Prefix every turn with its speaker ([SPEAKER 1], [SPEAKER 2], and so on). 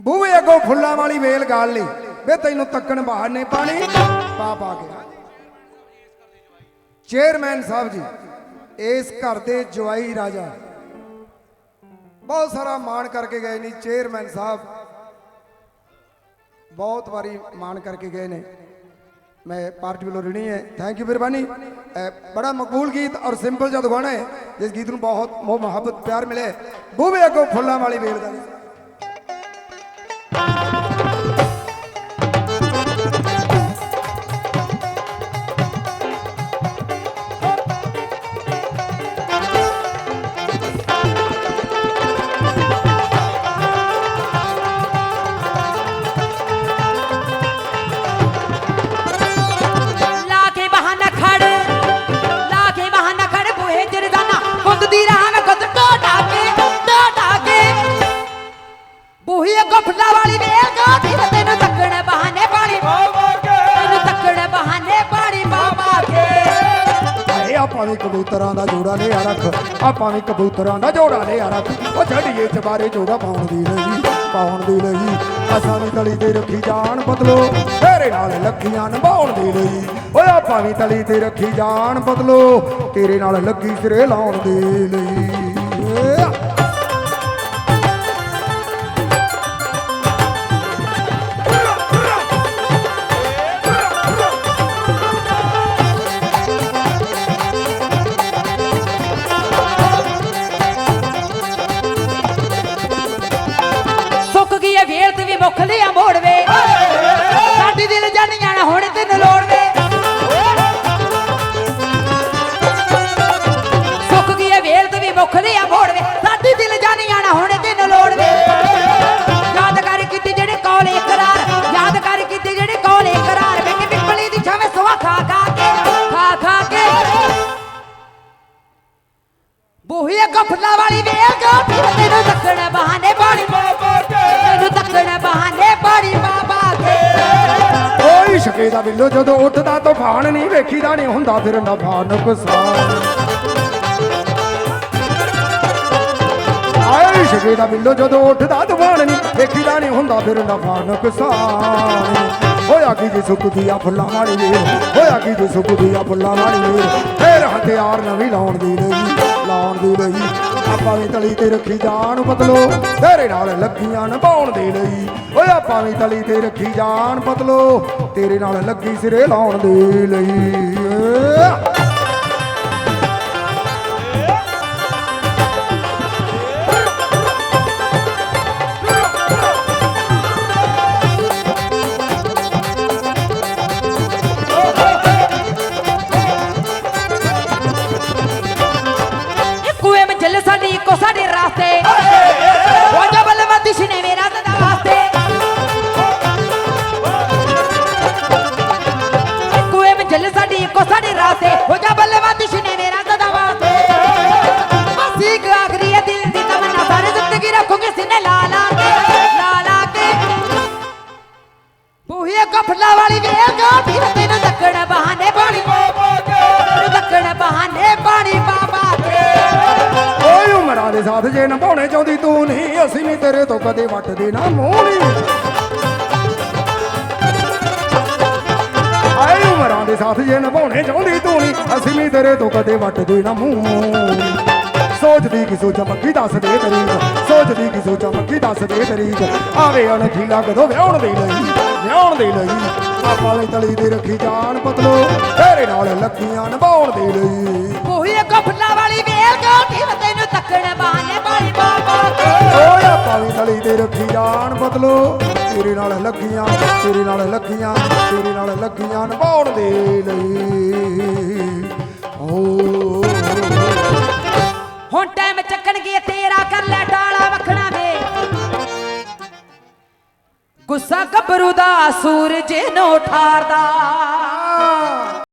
[SPEAKER 1] ਬੂਹੇ ਅੱਗੋਂ ਫੁੱਲਾਂ ਵਾਲੀ ਵੇਲ ਗਾਲ ਲਈ। ਵੇ ਤੈਨੂੰ ਤੱਕਣ ਬਾਹਰ ਬਹਾਨੇ ਪਾਣੀ। ਪਾ ਪਾ ਕੇ ਚੇਅਰਮੈਨ ਸਾਹਿਬ ਜੀ, ਇਸ ਘਰ ਦੇ ਜਵਾਈ ਰਾਜਾ। ਬਹੁਤ ਸਾਰਾ ਮਾਣ ਕਰਕੇ ਗਏ ਨੇ ਚੇਅਰਮੈਨ ਸਾਹਿਬ। ਬਹੁਤ ਵਾਰੀ ਮਾਣ ਕਰਕੇ ਗਏ ਨੇ। ਮੈਂ ਪਾਰਟੀ ਵੱਲੋਂ ਰਿਣੀ ਹੈ। ਥੈਂਕ ਯੂ ਮਿਹਰਬਾਨੀ। ਅਹ ਬੜਾ ਮਕਬੂਲ ਗੀਤ ਔਰ ਸਿੰਪਲ ਜਿਹਾ ਗਾਣਾ ਹੈ, ਜਿਸ ਗੀਤ ਨੂੰ ਬਹੁਤ ਮੋਹ ਮੁਹੱਬਤ, ਪਿਆਰ ਮਿਲੇ ਬੂਹੇ ਅੱਗੋਂ ਫੁੱਲਾਂ ਵਾਲੀ ਵੇਲ
[SPEAKER 2] ਵਾਲੀ ਵੇਲ ਵੇ ਤੈਨੂੰ ਤੱਕਣ ਬਹਾਨੇ ਪਾਣੀ ਤੈਨੂੰ ਤੱਕਣ ਬਹਾਨੇ ਪਾਣੀ ਬਾਬਾ ਕੇ।
[SPEAKER 1] ਏ ਆਪਾਂ ਵੀ ਕਬੂਤਰਾਂ ਦਾ ਜੋੜਾ ਲਿਆ ਰੱਖ। ਆਪਾਂ ਵੀ ਕਬੂਤਰਾਂ ਦਾ ਜੋੜਾ ਲਿਆ ਰੱਖ। ਉਹ ਛੱਡੀਏ ਚਬਾਰੇ ਜੋੜਾ ਪਾਉਣ ਦੀ ਲਈ ਪਾਉਣ ਦੀ ਲਈ ਅਸਾਂ ਵੀ ਤਲੀ ਤੇ ਰੱਖੀ ਜਾਨ ਬਦਲੋ ਤੇਰੇ ਨਾਲ ਲੱਖੀਆਂ ਨਿਭਾਉਣ ਦੀ ਲਈ ਓਏ ਆਪਾਂ ਵੀ ਤਲੀ ਤੇ ਰੱਖੀ ਜਾਨ ਬਦਲੋ ਤੇਰੇ ਨਾਲ ਲੱਗੀ ਸਿਰੇ ਲਾਉਣ ਦੇ ਲਈ
[SPEAKER 2] ਬੂਹੀ ਕਫਲਾ ਵਾਲੀ ਵੇਲ ਗੋਟੀ ਤੈਨੂੰ ਤੱਕਣ ਬਹਾਨੇ ਪਾਣੀ ਤੈਨੂੰ ਤੱਕਣ ਬਹਾਨੇ ਪਾਣੀ ਬਾਬਾ ਕੇ।
[SPEAKER 1] ਓਏ ਸ਼ਕੇ ਦਾ ਬਿੱਲੋ, ਜਦੋਂ ਉੱਠਦਾ ਤੂਫਾਨ ਨਹੀਂ ਵੇਖੀਦਾ, ਨਹੀਂ ਹੁੰਦਾ ਫਿਰ ਨਫਾ ਨੁਕਸਾਨ ਸ਼ਕੇ ਦਾ ਬਿੱਲੋ, ਜਦੋਂ ਉੱਠਦਾ ਤੂਫਾਨ ਨਹੀਂ ਵੇਖੀਦਾ, ਨਹੀਂ ਹੁੰਦਾ ਫਿਰ ਨਫਾ ਨੁਕਸਾਨ ਹੋਇਆ ਕੀ ਜੀ ਸੁੱਕਦੀ ਆ ਫੁੱਲਾਂ ਵਾਲੀ ਵੇਲ, ਹੋਇਆ ਕੀ ਜੀ ਸੁੱਕਦੀ ਆ ਫੁੱਲਾਂ ਵਾਲੀ ਵੇਲ, ਫੇਰ ਹਥਿਆਰ ਨਵੀਂ ਲਾਉਣ ਦੀ ਲਈ ਲਾਉਣ ਦੀ ਲਈ ਆਪਾਂ ਵੀ ਤਲੀ ਤੇ ਰੱਖੀ ਜਾਨ ਬਦਲੋ ਤੇਰੇ ਨਾਲ ਲੱਗੀਆਂ ਨਿਭਾਉਣ ਦੇ ਲਈ। ਓਏ ਆਪਾਂ ਵੀ ਤਲੀ ਤੇ ਰੱਖੀ ਜਾਨ ਬਦਲੋ ਤੇਰੇ ਨਾਲ ਲੱਗੀ ਸਿਰੇ ਲਾਉਣ ਦੇ ਲਈ। কোসাডি ਸਾਥ ਜੇ ਨਿਭਾਉਣੇ ਚਾਹੁੰਦੀ, ਤੂੰ ਨਹੀਂ, ਅਸੀਂ ਵੀ ਤੇਰੇ ਤੋਂ ਕਦੇ ਵੱਟਦੇ ਨਾ ਮੂੰਹ ਨਹੀਂ ਆਏ ਉਮਰਾਂ ਦੇ ਸਾਥ ਜੇ ਨਿਭਾਉਣੇ ਚਾਹੁੰਦੀ, ਤੂੰ ਨਹੀਂ, ਅਸੀਂ ਵੀ ਤੇਰੇ ਤੋਂ ਕਦੇ ਵੱਟਦੇ ਨਾ ਮੂੰਹ। ਸੋਚਦੀ ਕਿ ਸੋਚਾਂ ਮੱਕੀ ਦੱਸ ਦੇ ਤਰੀਕ ਸੋਚਦੀ ਕਿ ਸੋਚਾਂ ਮੱਕੀ ਦੱਸ ਦੇ ਤਰੀਕ ਆਵੇ ਅਣਖੀਲਾ ਕਦੋਂ ਵਿਆਹਣ ਦੇ ਲਈ, ਵਿਆਹਣ ਦੇ ਲਈ। ਆਪਾਂ ਲਈ ਤਲੀ ਦੀ ਰੱਖੀ ਜਾਨ ਪਤਲੋ, ਤੇਰੇ ਨਾਲ ਲੱਖੀਆਂ ਨਿਭਾਉਣ ਦੇ ਲਈ।
[SPEAKER 2] ਉਹੀ ਕੋ ਵਾਲੀ ਵੇਲ ਗੋਠੀ ਵੇ
[SPEAKER 1] ਤੇ ਰੱਖੀ ਜਾਣ ਬਦਲੋ। ਤੇਰੇ ਨਾਲ ਲੱਗੀਆਂ, ਤੇਰੇ ਨਾਲ ਲੱਗੀਆਂ, ਤੇਰੇ ਨਾਲ ਲੱਗੀਆਂ ਨਿਭਾਉਣ ਦੇ ਲਈ। ਓ।
[SPEAKER 2] ਹੁਣ ਟਾਈਮ ਚੱਕਣਗੇ ਤੇਰਾ ਕਰ ਲੈ ਡਾਲਾ ਵਖਣਾ ਵੇ। ਗੁੱਸਾ ਗੱਭਰੂ ਦਾ, ਸੂਰਜ ਨੂੰ ਠਾਰਦਾ